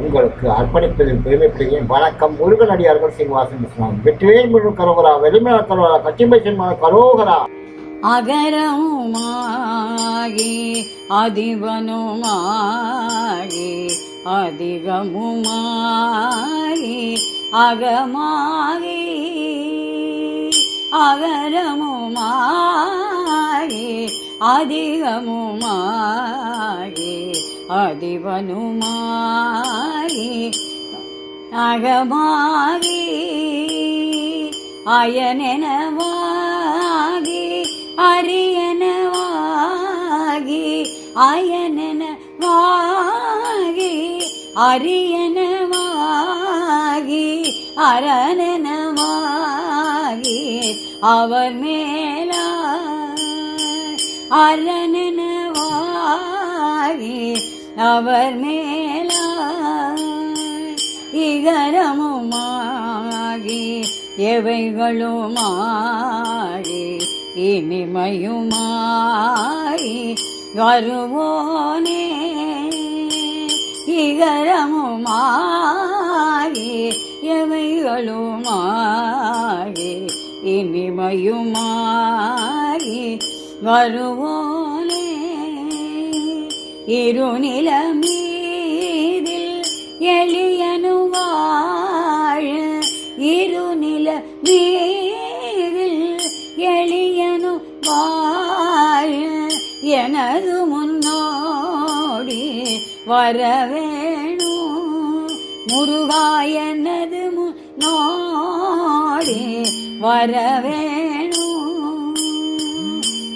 உங்களுக்கு அர்ப்பணிப்பதில் பெருமைப்படுகிறேன் வணக்கம். முருகனடியார்கள் சீனிவாசன் இஸ்லாம் வெற்றிவேல் முழு கரோகரா வெளிமல கரோகரா கச்சிம்பை சென்மன கரோகரா. அகரமுமாகி அதிபனுமாகி அதிகமுமாகி அகமாகி அகரமுமாகி அதிகமுமாகி அதிபனுமாகி அகமாகி அயனெனவாகி அரியனவாகி அயனெனவாகி அரியனவாகி அரணனவாகி அவர் மேலா அரணனவாகி அவர் மேலா இகரமுமாகி எவைகளுமாகி இனிமையுமாகி வருவோனே. இகரமுமாகி எவைகளுமாகி இனிமையுமாகி வருவோனே. இருநில மீதில் எளியனு வாழ இருநில மீதில் எளியனு வாழ எனது முன்னோடி வரவேணு. முருகா எனது முன்னோடி வரவே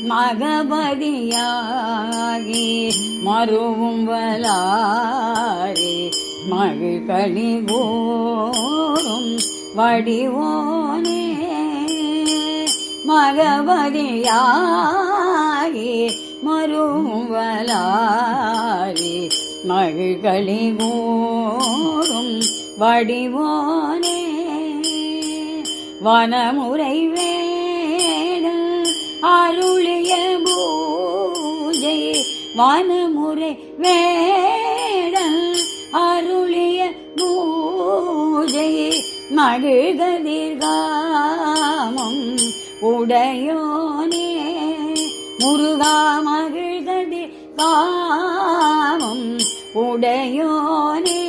மகபதியாகி மறுவும் வலாரி மகிழ்களி கோரும் வடிவோனே. மகபதியாகி மறுவும் வலாரி மகிழ்களி கோரும் வடிவோனே. வனமுறை வேட அருளே வானமுறை வேட அருளிய பூஜை மகிழ்கதிர்காமம் உடையோனே. முருகா மகிழ்கதிர் காமம் உடையோனே.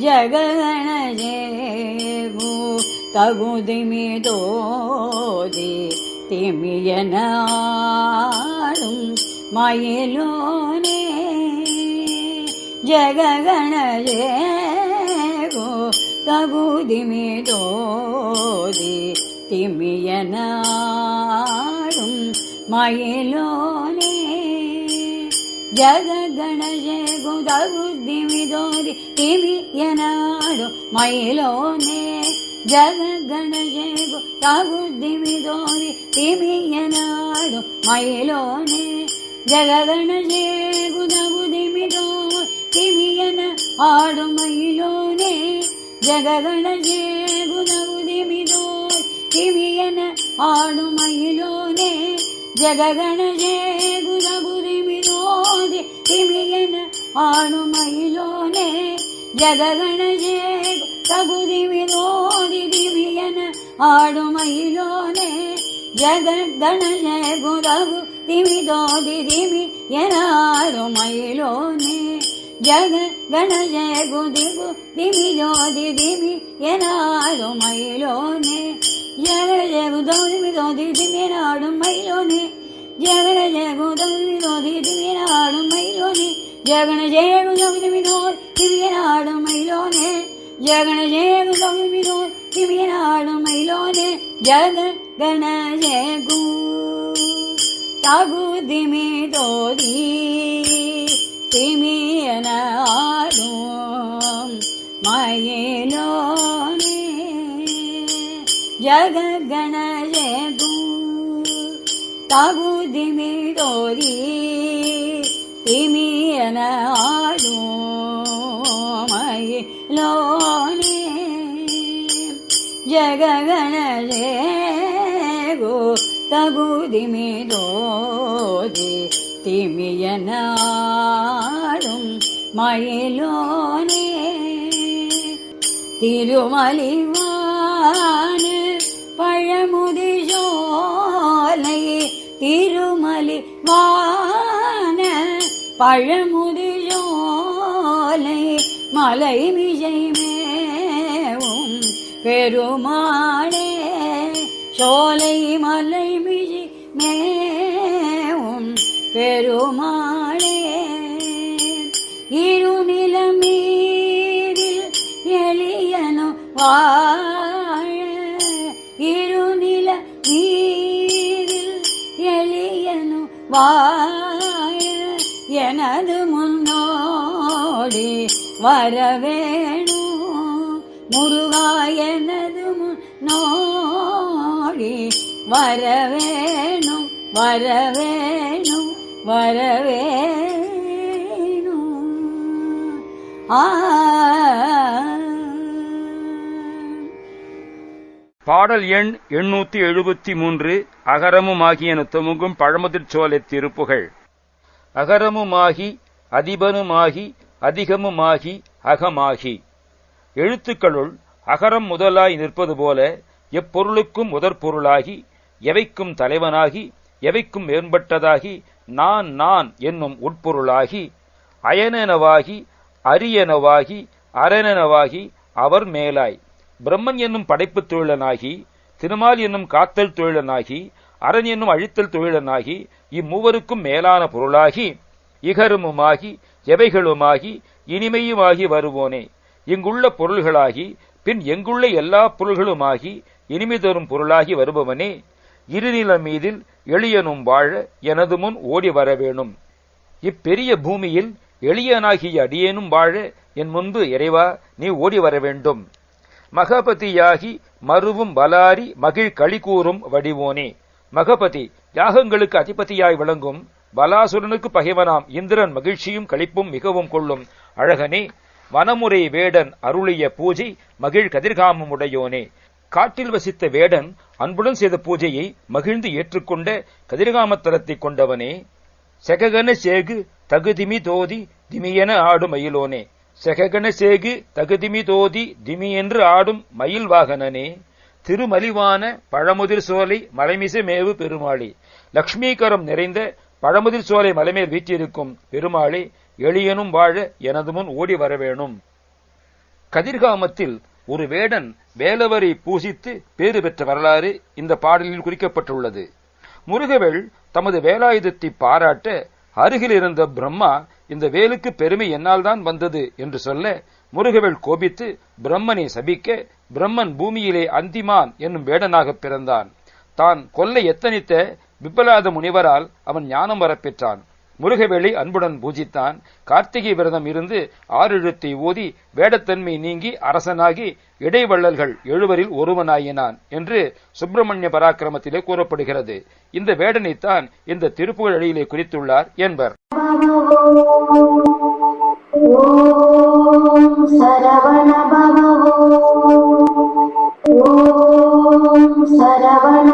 ஜகணஜேகு தகுதிமி தோதி திமியனாடும் మయిలోనే జగగణజేగో తగుదిమి దోది తిమియనాడుం మయిలోనే జగగణజేగు తగుదిమి దోది తిమియనాడు మయిలోనే జగగణజేగు తగుదిమి దోది తిమియనాడు మయిలోనే ஜெககணே குதகுதிமிதோ திமியன ஆடுமயிலோனே. ஜெககணே குதகுதிமிதோ திமியன ஆடுமயிலோனே. ஜெககணே குதகுதிமிதோதி திமியன ஆடுமயிலோனே. ஜெககணே தகுதிமிதோதி திமியன ஆடுமயிலோனே. ஜெககணே குதகு திமிதோதி திமி என ஆடுமயிலோனே ஜக கணஜ குதிகு திமிதோதி திமி என ஆடுமயிலோனே ஜகட ஜகுதோதி மிதோதி திமியன ஆடும் மயிலோனே ஜகட ஜகுதோதி மிதோதி திமியன ஆடும் மயிலோனே ஜகன ஜெயகுதோதி மிதோதி திமியன ஆடும் மயிலோனே ஜகண ஜேகு லகுமிதோ திமியனாடும் மயிலோனே ஜக கண ஜேகு गु दिमी डोरि तिमि आं मै लोनि जगगणरेमीडोरिमि आड मै लोनि जगणरे தகுதி மீதோதி திமியனாடும் மயிலோனே. திருமலிவான பழமுதி சோலை திருமலிவான பழமுதி சோலை மலை மிஜை மேவும் பெருமாளே. சோலை மலை மிழி மேவும் பெருமாளே. இருநிலமீதில் எளியனு வாழ இருநில மீரில் எளியனு வாழ எனது முன்னோடி வரவேணும். முருகா எனது முன்னோடி வரவேணு வரவேணு வரவேணு பாடல் எண் எண்ணூத்தி எழுபத்தி மூன்று அகரமுமாகியன தொமுகும் பழமுதிர்ச்சோலை திருப்புகழ் அகரமுமாகி அதிபனுமாகி அதிகமுமாகி அகமாகி. எழுத்துக்களுள் அகரம் முதலாய் நிற்பது போல எப்பொருளுக்கும் முதற் பொருளாகி எவைக்கும் தலைவனாகி எவைக்கும் மேம்பட்டதாகி நான் நான் என்னும் உட்பொருளாகி அயனெனவாகி அரியனவாகி அரணனவாகி அவர் மேலாய். பிரம்மன் என்னும் படைப்புத் தொழிலனாகி திருமால் என்னும் காத்தல் தொழிலனாகி அரண் என்னும் அழித்தல் தொழிலனாகி இம்மூவருக்கும் மேலான பொருளாகி இகருமுமாகி எவைகளுமாகி இனிமையுமாகி வருவோனே. இங்குள்ள பொருள்களாகி பின் எங்குள்ள எல்லா பொருள்களுமாகி இனிமை தரும் பொருளாகி வருபவனே. இருநில மீதில் எளியனும் வாழ எனது முன் ஓடி வரவேணும் இப்பெரிய பூமியில் எளியனாகிய அடியேனும் வாழ என் முன்பு இறைவா நீ ஓடி வர வேண்டும். மகபதியாகி மருவும் பலாரி மகிழ் களிகூறும் வடிவோனே. மகபதி யாகங்களுக்கு அதிபதியாய் விளங்கும் பலாசுரனுக்கு பகைவனாம் இந்திரன் மகிழ்ச்சியும் களிப்பும் மிகவும் கொள்ளும். அழகனே வனமுறை வேடன் அருளிய பூஜை மகிழ் கதிர்காமம் உடையோனே காட்டில் வசித்த வேடன் அன்புடன் செய்த பூஜையை மகிழ்ந்து ஏற்றுக்கொண்ட கதிர்காமத்தலத்தை கொண்டவனே. செககன சேகு தகுதிமி தோதி திமியென ஆடும் மயிலோனே. செககன சேகு தகுதிமி தோதி திமி என்று ஆடும் மயில் வாகனனே. திருமலிவான பழமுதிர் சோலை மலைமிசை மேவு பெருமாளி. லக்ஷ்மீகரம் நிறைந்த பழமுதிர் சோலை மலைமேல் வீற்றிருக்கும் பெருமாளி எளியனும் வாழ எனது முன் ஓடி வரவேணும். கதிர்காமத்தில் ஒரு வேடன் வேலவரை பூசித்து பேறு பெற்ற வரலாறு இந்த பாடலில் குறிக்கப்பட்டுள்ளது. முருகவேள் தமது வேலாயுதத்தை பாராட்ட அருகில் இருந்த பிரம்மா இந்த வேலுக்கு பெருமை என்னால் தான் வந்தது என்று சொல்ல முருகவேள் கோபித்து பிரம்மனை சபிக்க பிரம்மன் பூமியிலே அந்திமான் என்னும் வேடனாக பிறந்தான். தான் கொல்ல எத்தனித்த விபலாத முனிவரால் அவன் ஞானம் வரப்பெற்றான். முருகவேளை அன்புடன் பூஜித்தான். கார்த்திகை விரதம் இருந்து ஆறெழுத்தை ஓதி வேடத்தன்மை நீங்கி அரசனாகி இடைவள்ளல்கள் எழுவரில் ஒருவனாயினான் என்று சுப்பிரமணிய பராக்கிரமத்திலே கூறப்படுகிறது. இந்த வேடனைத்தான் இந்த திருப்புகழழியிலே குறித்துள்ளார் என்பர். சரவண